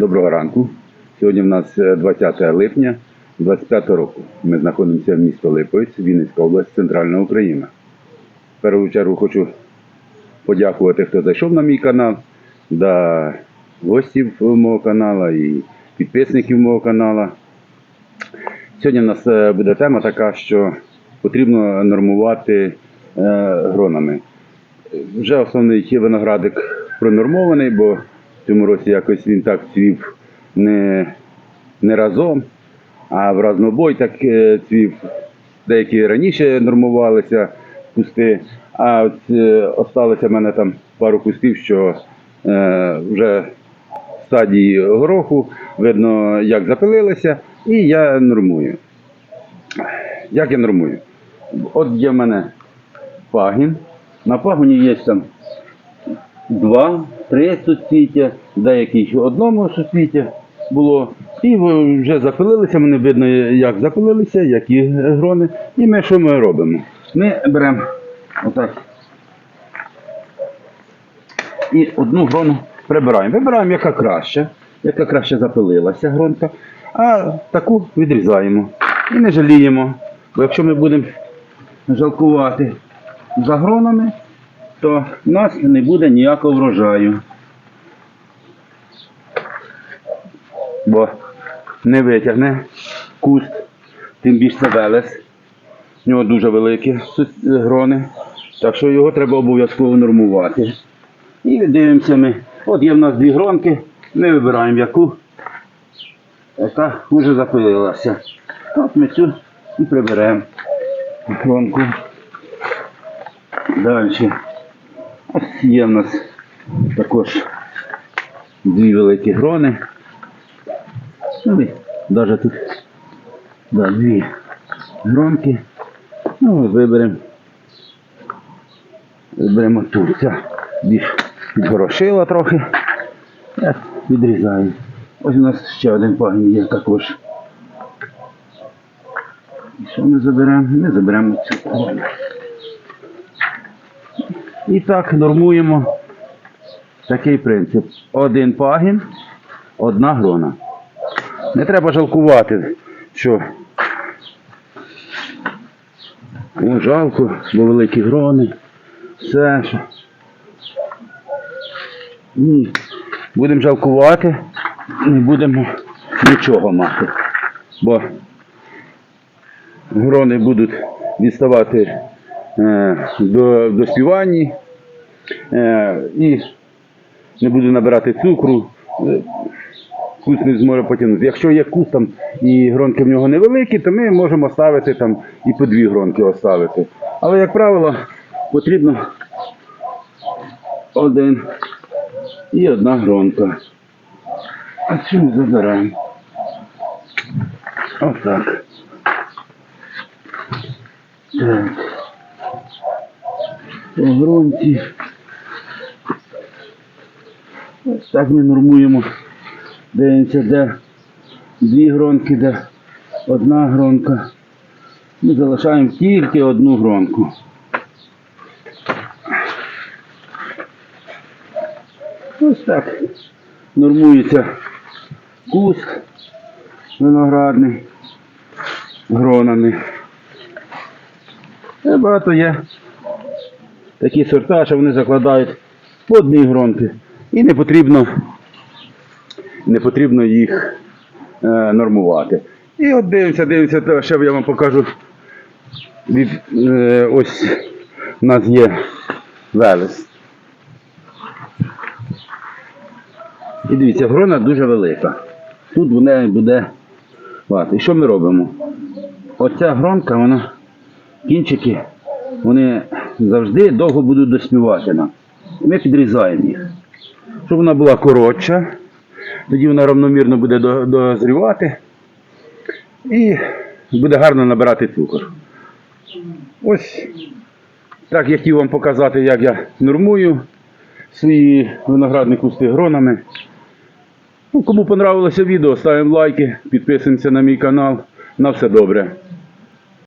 Доброго ранку. Сьогодні в нас е, 20 липня 25 року. Ми знаходимося в місто Липовець, Вінницька область, Центральна Україна. В першу чергу хочу подякувати, хто зайшов на мій канал, да гостів мого каналу і підписників мого каналу. Сьогодні в нас е, буде тема така, що потрібно нормувати е, гронами. Вже основний виноградик пронормований, бо в цьому році якось він так цвів не, не разом, а в разнобой так е, цвів. Деякі раніше нормувалися кусти, а от е, осталося в мене там пару кустів, що е, вже в стадії гороху, видно, як запилилися, і я нормую. Як я нормую? От є в мене пагін. На пагоні є там два, три суцвіття, деякі в одному суцвіття було. І вже запилилися, вони видно, як запилилися, які грони. І ми що ми робимо? Ми беремо отак. І одну грону прибираємо. Вибираємо, яка краще, яка краще запилилася гронка, а таку відрізаємо. І не жаліємо. Бо якщо ми будемо жалкувати за гронами, то в нас не буде ніякого врожаю. Бо не витягне куст, тим більше це велес. В нього дуже великі грони, так що його треба обов'язково нормувати. І дивимося ми. От є в нас дві гронки, ми вибираємо яку, яка вже запилилася. От ми цю і приберемо гронку. Далі. Є в нас також дві великі грони. Ну, навіть тут да, дві гронки. Ну, виберемо. Виберемо тут. Ця більш підгорошила трохи. Я відрізаю. Ось у нас ще один пагін є також. І що ми заберемо? Ми заберемо цю грону. І так нормуємо такий принцип. Один пагін, одна грона. Не треба жалкувати, що О, жалко, бо великі грони. Все. що- Ні. Будемо жалкувати, не будемо нічого мати. Бо грони будуть відставати до, до співанні е, і не буде набирати цукру. е, Куст не зможе потягнути. Якщо є куст там і гронки в нього невеликі, то ми можемо ставити там і по дві гронки оставити. Але, як правило, потрібно один і одна гронка. А цю забираємо. Отак. Так. По гронці. Ось так ми нормуємо. Дивимося, де дві гронки, де одна гронка. Ми залишаємо тільки одну гронку. Ось так нормується куст виноградний гронами. І багато є такі сорта, що вони закладають по одній гронки. І не потрібно не потрібно їх е, нормувати. І от дивимося, дивимося, то ще я вам покажу. Від, е, ось у нас є велес. І дивіться, грона дуже велика. Тут в неї буде. От, і що ми робимо? Оця гронка, вона, кінчики, вони завжди довго будуть доспівати нам. Ми підрізаємо їх. Щоб вона була коротша, тоді вона равномірно буде дозрівати і буде гарно набирати цукор. Ось так я хотів вам показати, як я нормую свої виноградні кусти гронами. Ну, кому понравилося відео, ставимо лайки, підписуємося на мій канал. На все добре.